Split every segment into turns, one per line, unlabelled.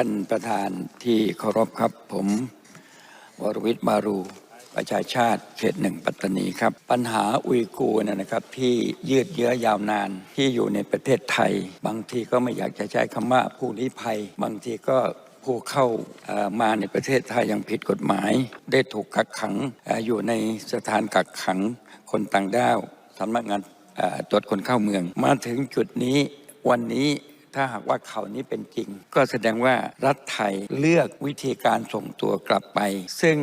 ท่านประธานที่เคารพครับผม วรวิทย์มารู ประชาชาติเขตหนึ่งปัตตานีครับ ปัญหาอุยกูร์นะครับ ที่ยืดเยื้อยาวนานที่อยู่ในประเทศไทย บางทีก็ไม่อยากจะใช้คำว่าผู้ลี้ภัย บางทีก็ผู้เข้ามาในประเทศไทยอย่างผิดกฎหมาย ได้ถูกกักขังอยู่ในสถานกักขังคนต่างด้าวสำนักงานตรวจคนเข้าเมือง มาถึงจุดนี้วันนี้ ถ้าหากว่าข่าวนี้เป็นจริง ก็แสดงว่ารัฐไทยเลือกวิธีการส่งตัวกลับไป ซึ่ง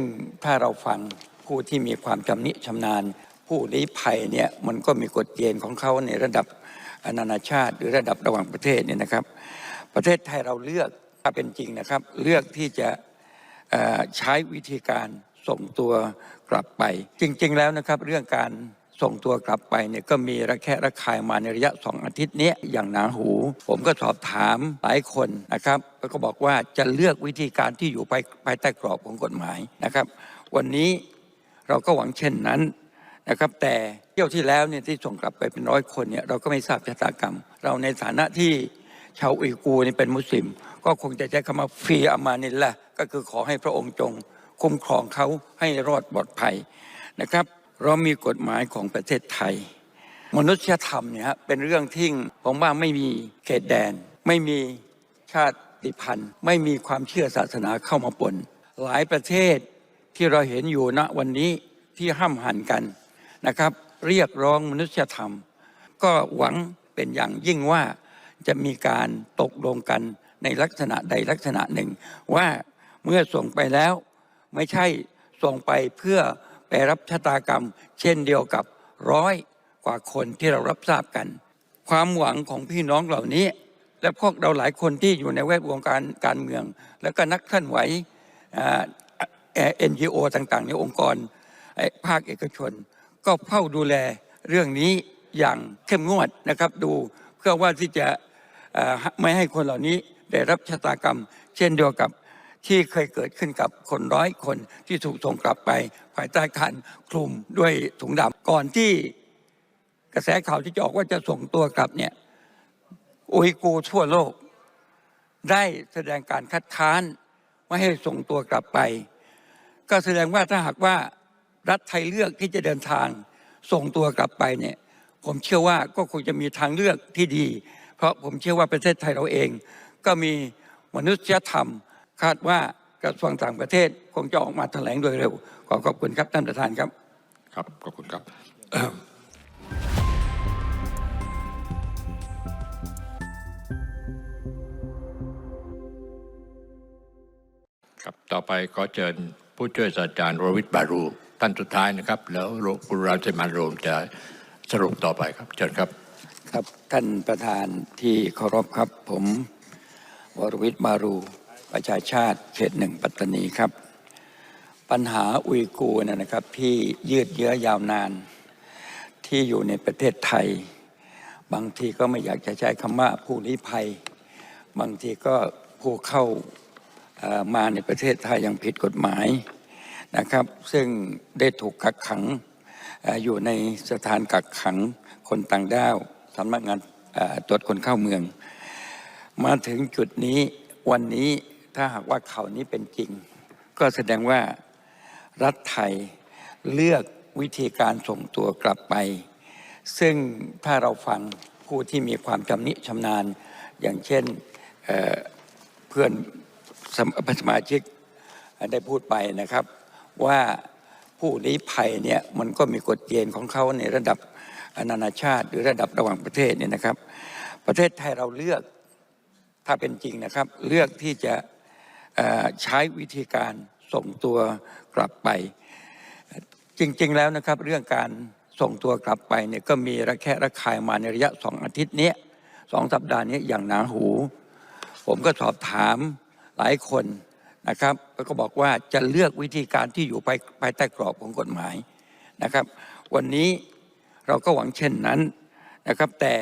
ถ้าเราฟังผู้ที่มีความชำนิชำนาญ ผู้ลี้ภัยเนี่ยมันก็มีกฎเกณฑ์ของเขาในระดับนานาชาติ หรือระดับระหว่างประเทศเนี่ยนะครับ ประเทศไทยเราเลือกถ้าเป็นจริงนะครับ เลือกที่จะใช้วิธีการส่งตัวกลับไป จริง ๆ แล้วนะครับ เรื่องการ ส่งตัวกลับไปเนี่ยก็มีระแคะระคายมาในระยะสองอาทิตย์นี้อย่างหนาหู ผมก็สอบถามหลายคนนะครับแล้วก็บอกว่าจะเลือกวิธีการที่อยู่ภายภายใต้กรอบของกฎหมายนะครับ วันนี้เราก็หวังเช่นนั้นนะครับแต่เที่ยวที่แล้วเนี่ยที่ส่งกลับไปเป็นร้อยคนเนี่ยเราก็ไม่ทราบชะตากรรม เราในฐานะที่ชาวอุยกูนี่เป็นมุสลิม ก็คงจะใช้คำว่าฟรีอามานิลละก็คือขอให้พระองค์จงคุ้มครองเขาให้รอดปลอดภัยนะครับ เรามีกฎหมายของประเทศไทย มนุษยธรรมเนี่ยเป็นเรื่องที่ผมว่าไม่มีเขตแดน ไม่มีชาติพันธุ์ ไม่มีความเชื่อศาสนาเข้ามาปน หลายประเทศที่เราเห็นอยู่ณวันนี้ที่ห้ามหันกันนะครับ เรียกร้องมนุษยธรรม ก็หวังเป็นอย่างยิ่งว่าจะมีการตกลงกันในลักษณะใดลักษณะหนึ่ง ว่าเมื่อส่งไปแล้วไม่ใช่ส่งไปเพื่อ ไปรับชะตากรรม เช่นเดียวกับร้อยกว่าคนที่เรารับทราบกัน ความหวังของพี่น้องเหล่านี้ และพวกเราหลายคนที่อยู่ในแวดวงการการเมือง แล้วก็นักเคลื่อนไหวเอ็นจีโอต่างๆ ในองค์กรภาคเอกชน ก็เฝ้าดูแลเรื่องนี้อย่างเข้มงวดนะครับดูเพื่อว่าที่จะไม่ให้คนเหล่านี้ได้รับชะตากรรม เช่นเดียวกับ ที่เคยเกิดขึ้นกับคนร้อยคนที่ถูกส่งกลับไป ภายใต้การคลุมด้วยถุงดำก่อนที่กระแสข่าวที่จะออกว่าจะส่งตัวกลับเนี่ยอุยกูร์ทั่วโลก ได้แสดงการคัดค้านไม่ให้ส่งตัวกลับไป ก็แสดงว่าถ้าหากว่ารัฐไทยเลือกที่จะเดินทางส่งตัวกลับไปเนี่ยผมเชื่อว่าก็คงจะมีทางเลือกที่ดี เพราะผมเชื่อว่าประเทศไทยเราเอง ก็มีมนุษยธรรม คาดว่ากระทรวงต่างประเทศคงจะออกมาแถลงโดยเร็ว ขอขอบคุณครับท่านประธานครับ
ครับขอบคุณครับ ครับต่อไปขอเชิญผู้ช่วยศาสตราจารย์โรวิทบารูท่านสุดท้ายนะครับ แล้วคุณรามเซมันโรมจะสรุปต่อไปครับเชิญครับ
ครับท่านประธานที่เคารพครับผมวรวิทย์มารู ประชาชาติเขตหนึ่งปัตตานีครับ ปัญหาอุยกูร์นะครับที่ยืดเยื้อยาวนาน ที่อยู่ในประเทศไทย บางทีก็ไม่อยากจะใช้คำว่าผู้ลี้ภัย บางทีก็ผู้เข้ามาในประเทศไทยอย่างผิดกฎหมายนะครับ ซึ่งได้ถูกกักขังออยู่ในสถานกักขังคนต่างด้าวสำนักงานตรวจคนเข้าเมือง มาถึงจุดนี้วันนี้ ถ้าหากว่าข่าวนี้เป็นจริง ก็แสดงว่ารัฐไทยเลือกวิธีการส่งตัวกลับไป ซึ่งถ้าเราฟังผู้ที่มีความชำนิชำนาญ อย่างเช่นเเพื่อนสมสมาชิกได้พูดไปนะครับ ว่าผู้ลี้ภัยเนี่ยมันก็มีกฎเกณฑ์ของเขาในระดับนานาชาติหรือระดับระหว่างประเทศเนี่ยนะครับ ประเทศไทยเราเลือกถ้าเป็นจริงนะครับ เลือกที่จะ ใช้วิธีการส่งตัวกลับไป จริงๆแล้วนะครับ เรื่องการส่งตัวกลับไปเนี่ยก็มีระแคะระคายมาในระยะสองอาทิตย์นี้สองสัปดาห์นี้อย่างหนาหู ผมก็สอบถามหลายคนนะครับแล้วก็บอกว่าจะเลือกวิธีการที่อยู่ภายภายใต้กรอบของกฎหมายนะครับ วันนี้เราก็หวังเช่นนั้นนะครับ แต่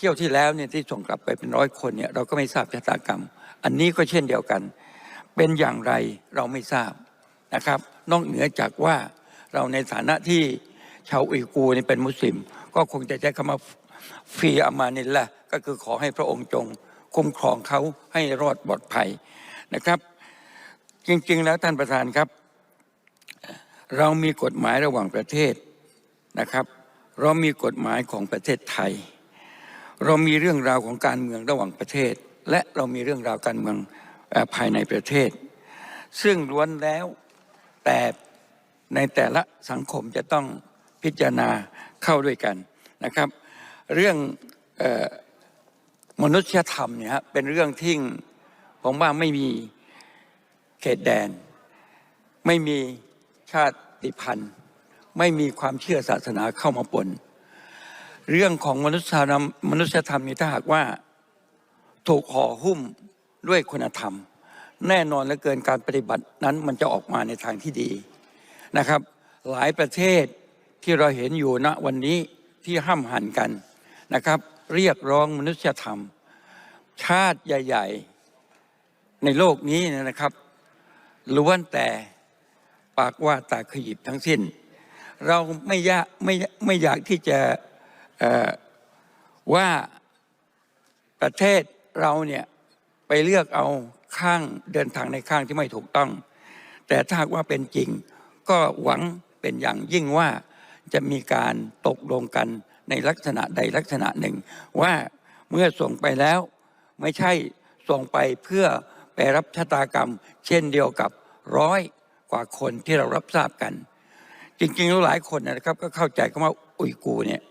ที่ยวที่แล้วเนี่ยที่ส่งกลับไปเป็นร้อยคนเนี่ยเราก็ไม่ทราบชะตากรรม อันนี้ก็เช่นเดียวกัน เป็นอย่างไรเราไม่ทราบนะครับ นอกเหนือจากว่าเราในฐานะที่ชาวอุยกูนี่เป็นมุสลิม ก็คงจะใช้คำว่าฟีอามานิลละก็คือขอให้พระองค์จงคุ้มครองเขาให้รอดปลอดภัยนะครับ จริงๆแล้วท่านประธานครับ เรามีกฎหมายระหว่างประเทศนะครับ เรามีกฎหมายของประเทศไทย เรามีเรื่องราวของการเมืองระหว่างประเทศ และเรามีเรื่องราวการเมืองภายในประเทศ ซึ่งล้วนแล้วแต่ในแต่ละสังคมจะต้องพิจารณาเข้าด้วยกันนะครับ เรื่องออมนุษยธรรมเนี่ยเป็นเรื่องที่ผมว่าไม่มีเขตแดน ไม่มีชาติพันธุ์ ไม่มีความเชื่อศาสนาเข้ามาปน เรื่องของมนุษยธรรมมนุษยธรรมนี้ถ้าหากว่าถูกห่อหุ้มด้วยคุณธรรม แน่นอนเหลือเกินการปฏิบัตินั้นมันจะออกมาในทางที่ดีนะครับ หลายประเทศที่เราเห็นอยู่ณวันนี้ที่ห้ามหันกันนะครับ เรียกร้องมนุษยธรรม ชาติใหญ่ ๆ ในโลกนี้นะครับล้วนแต่ปากว่าตาขยิบทั้งสิ้น เราไม่ยากไม่ไม่อยากที่จะ ว่าประเทศเราเนี่ยไปเลือกเอาข้างเดินทางในข้างที่ไม่ถูกต้อง แต่ถ้าว่าเป็นจริง ก็หวังเป็นอย่างยิ่งว่าจะมีการตกลงกันในลักษณะใดลักษณะหนึ่ง ว่าเมื่อส่งไปแล้วไม่ใช่ส่งไปเพื่อไปรับชะตากรรม เช่นเดียวกับร้อยกว่าคนที่เรารับทราบกัน จริงๆแล้วหลายคนนะครับก็เข้าใจคำว่าอุยกูเนี่ย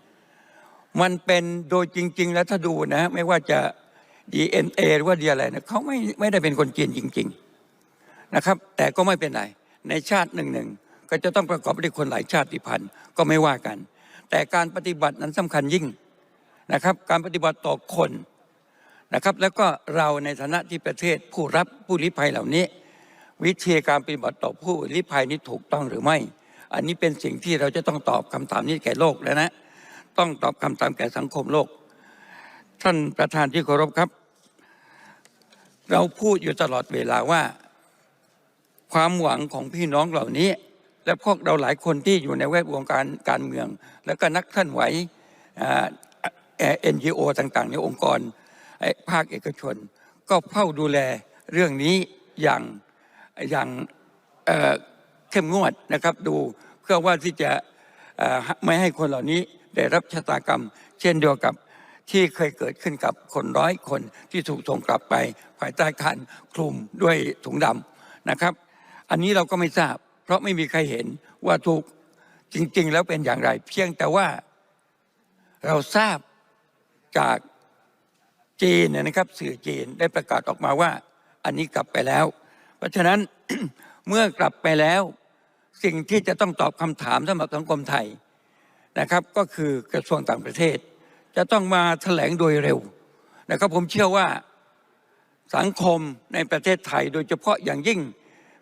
มันเป็นโดยจริง ๆ แล้วถ้าดูนะ ไม่ว่าจะ DNA หรือว่าดีอะไรนะเขาไม่ไม่ได้เป็นคนจีนจริง ๆนะครับ แต่ก็ไม่เป็นไรในชาติหนึ่งหนึ่งก็จะต้องประกอบด้วยคนหลายชาติพันธุ์ก็ไม่ว่ากัน แต่การปฏิบัตินั้นสำคัญยิ่งนะครับ การปฏิบัติต่อคนนะครับ แล้วก็เราในฐานะที่ประเทศผู้รับผู้ลี้ภัยเหล่านี้ วิธีการปฏิบัติต่อผู้ลี้ภัยนี้ถูกต้องหรือไม่ อันนี้เป็นสิ่งที่เราจะต้องตอบคำถามนี้แก่โลกแล้วนะ ต้องตอบคำถามแก่สังคมโลก ท่านประธานที่เคารพครับ เราพูดอยู่ตลอดเวลาว่า ความหวังของพี่น้องเหล่านี้ และพวกเราหลายคนที่อยู่ในแวดวงการการเมือง แล้วก็นักเคลื่อนไหวเอ็นจีโอต่างๆ ในองค์กรภาคเอกชน ก็เฝ้าดูแลเรื่องนี้อย่างอย่างเข้มงวดนะครับดูเพื่อว่าที่จะไม่ให้คนเหล่านี้ ได้รับชะตากรรม เช่นเดียวกับที่เคยเกิดขึ้นกับคนร้อยคนที่ถูกส่งกลับไป ภายใต้การคลุมด้วยถุงดำนะครับ อันนี้เราก็ไม่ทราบ เพราะไม่มีใครเห็นว่าถูกจริง ๆ แล้วเป็นอย่างไร เพียงแต่ว่าเราทราบจากจีนนยนะครับสื่อจีนได้ประกาศออกมาว่า อันนี้กลับไปแล้ว เพราะฉะนั้นเมื่อกลับไปแล้ว สิ่งที่จะต้องตอบคำถามสำหรับสังคมไทย นะครับก็คือกระทรวงต่างประเทศ จะต้องมาแถลงโดยเร็วนะครับผมเชื่อว่าสังคมในประเทศไทย โดยเฉพาะอย่างยิ่ง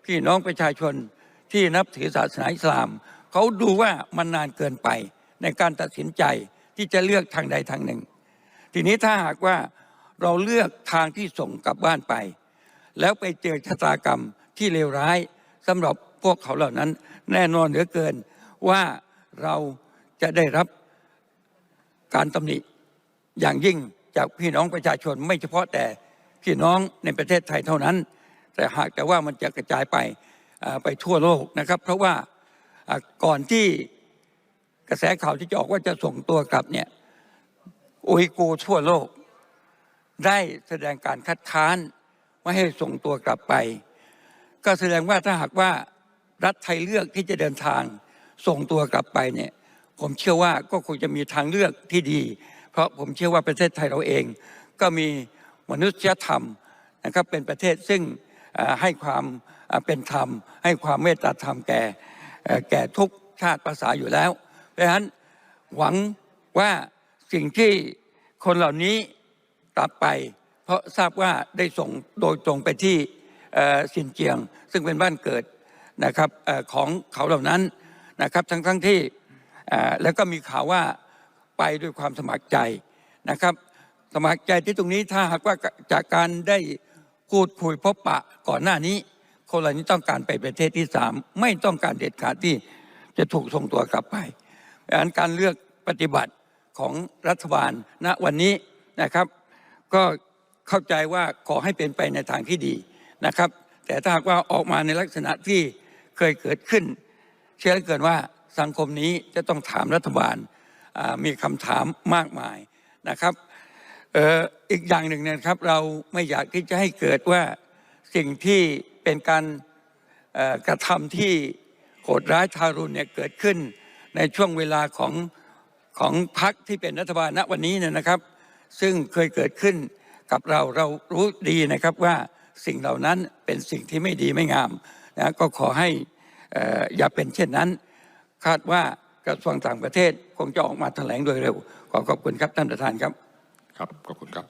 พี่น้องประชาชนที่นับถือศาสนาอิสลาม เขาดูว่ามันนานเกินไปในการตัดสินใจที่จะเลือกทางใดทางหนึ่ง ทีนี้ถ้าหากว่าเราเลือกทางที่ส่งกลับบ้านไป แล้วไปเจอชะตากรรมที่เลวร้ายสำหรับพวกเขาเหล่านั้น แน่นอนเหลือเกินว่าเรา จะได้รับการตำหนิอย่างยิ่งจากพี่น้องประชาชนไม่เฉพาะแต่พี่น้องในประเทศไทยเท่านั้น แต่หากแต่ว่ามันจะกระจายไปไปทั่วโลกนะครับ เพราะว่าก่อนที่กระแสข่าวที่จะออกว่าจะส่งตัวกลับเนี่ยอุยกูทั่วโลก ได้แสดงการคัดค้านไม่ให้ส่งตัวกลับไป ก็แสดงว่าถ้าหากว่ารัฐไทยเลือกที่จะเดินทางส่งตัวกลับไปเนี่ย ผมเชื่อว่าก็คงจะมีทางเลือกที่ดี เพราะผมเชื่อว่าประเทศไทยเราเอง ก็มีมนุษยธรรมนะครับเป็นประเทศซึ่งให้ความเป็นธรรม ให้ความเมตตาธรรมแก่แก่ทุกชาติภาษาอยู่แล้ว เพราะฉะนั้นหวังว่าสิ่งที่คนเหล่านี้กลับไป เพราะทราบว่าได้ส่งโดยตรงไปที่เอ่อซินเจียง ซึ่งเป็นบ้านเกิดนะครับออของเขาเหล่านั้นนะครับทั้งทั้งที่ แล้วก็มีข่าวว่าไปด้วยความสมัครใจนะครับ สมัครใจที่ตรงนี้ถ้าหากว่าจากการได้พูดคุยพบปะก่อนหน้านี้ คนเหล่านี้ต้องการไปประเทศที่สามไม่ต้องการเด็ดขาดที่จะถูกส่งตัวกลับไปดังนั้นการเลือกปฏิบัติของรัฐบาลณวันนี้นะครับ ก็เข้าใจว่าขอให้เป็นไปในทางที่ดีนะครับ แต่ถ้าหากว่าออกมาในลักษณะที่เคยเกิดขึ้น เชื่อเหลือเกินว่า สังคมนี้จะต้องถามรัฐบาลมีคำถามมากมายนะครับอีกอย่างหนึ่งเนะครับเราไม่อยากที่จะให้เกิดว่าสิ่งที่เป็นการกระทำที่โหดร้ายทารุณเนี่ยเกิดขึ้นในช่วงเวลาของของพรรคที่เป็นรัฐบาลณวันนี้เนี่ยนะครับ ซึ่งเคยเกิดขึ้นกับเราเรารู้ดีนะครับว่าสิ่งเหล่านั้นเป็นสิ่งที่ไม่ดีไม่งามนะก็ขอให้เอ่ออย่าเป็นเช่นนั้น คาดว่ากระทรวงต่างประเทศคงจะออกมาแถลงโดยเร็ว ขอขอบคุณครับท่านประธานครับ
ครับ ขอบคุณครับ